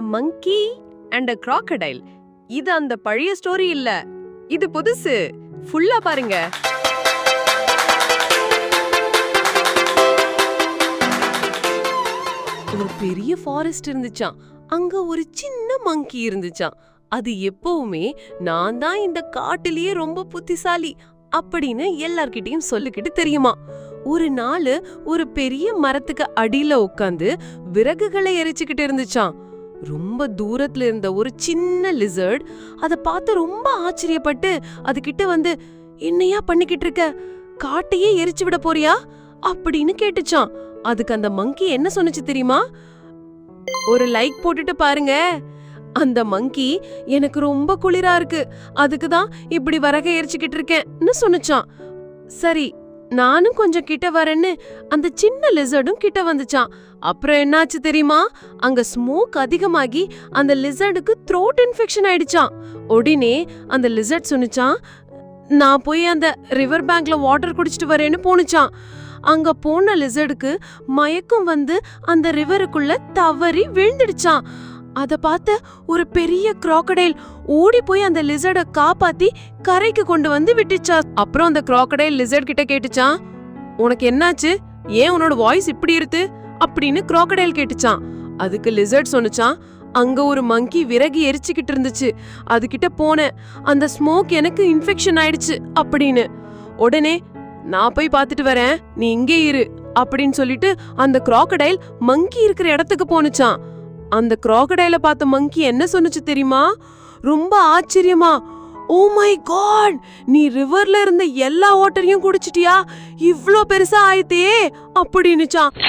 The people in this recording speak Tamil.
Monkey and a crocodile. இது அந்த பழைய ஸ்டோரி இல்ல. இது புதுசு. ஃபுல்லா பாருங்க. ஒரு பெரிய ஃபாரஸ்ட் இருந்துச்சாம். அங்க ஒரு சின்ன மங்கி இருந்துச்சாம். அது எப்பவுமே நான் தான் இந்த காட்டிலேயே ரொம்ப புத்திசாலி அப்படின்னு எல்லார்கிட்டயும் சொல்லிக்கிட்டு தெரியுமா. ஒரு நாள் ஒரு பெரிய மரத்துக்கு அடியில உட்காந்து விறகுகளை எரிச்சுக்கிட்டு இருந்துச்சாம். ரொம்ப தூரத்துல இருந்த ஒரு சின்ன லிசர்ட் அத பார்த்து ரொம்ப ஆச்சரியப்பட்டு அது கிட்ட வந்து என்னையா பண்ணிக்கிட்டு இருக்க? காட்டையே எரிச்சு விட போறியா? அப்படின்னு கேட்டுச்சான். அதுக்கு அந்த மங்கி என்ன சொன்னுச்சு தெரியுமா? ஒரு லைக் போட்டுட்டு பாருங்க. அந்த மங்கி எனக்கு ரொம்ப குளிரா இருக்கு. அதுக்கு தான் இப்படி வரக எரிச்சுக்கிட்டு இருக்கேன்னு சொன்னுச்சான். சரி நானும் கொஞ்சம் கிட்ட வரேன்னு அந்த சின்ன லிசர்டும் கிட்ட வந்துச்சான். அப்புறம் என்னாச்சு தெரியுமா? அங்க ஸ்மோக் அதிகமாகி அந்த லிசர்டுக்கு த்ரோட் இன்ஃபெக்ஷன் ஆயிடுச்சான் உடனே அந்த லிசர்ட் சொன்னிச்சான் நான் போய் அந்த ரிவர் பேங்க்ல வாட்டர் குடிச்சிட்டு வரேன்னு போனுச்சான் அங்க போன லிசர்டுக்கு மயக்கம் வந்து அந்த ரிவருக்குள்ள தவறி விழுந்துடுச்சான் அத பார்த்த ஒரு பெரிய கிராக்கடைல் ஓடி போய் அந்த லிசர்ட காப்பாத்தி கரைக்கு கொண்டு வந்து விட்டுச்சா? அப்புறம் அந்த கிராக்கடைல் லிசர்ட் கிட்ட கேட்டுச்சான் உனக்கு என்னாச்சு? ஏன் உன்னோட வாய்ஸ் இப்படி இருக்கு? அப்படின்னு கிராக்கடைல் கேட்டுச்சான் அதுக்கு லிசர்ட் சொன்னுச்சான் அங்க ஒரு மங்கி விறகு எரிச்சுக்கிட்டு இருந்துச்சு. அதுகிட்ட போனேன். அந்த ஸ்மோக் எனக்கு இன்ஃபெக்ஷன் ஆயிடுச்சு அப்படின்னு. உடனே நான் போய் பார்த்துட்டு வரேன். நீ இங்கே இரு அப்படின்னு சொல்லிட்டு அந்த கிராக்கடைல் மங்கி இருக்கிற இடத்துக்கு போனுச்சான் அந்த crocodile பார்த்த மங்கி என்ன சொன்னுச்சு தெரியுமா? ரொம்ப ஆச்சரியமா ஓ மை காட் நீ ரிவர்ல இருந்த எல்லா வாட்டரையும் குடிச்சிட்டியா? இவ்ளோ பெருசா ஆயித்தே அப்படின்னுச்சான்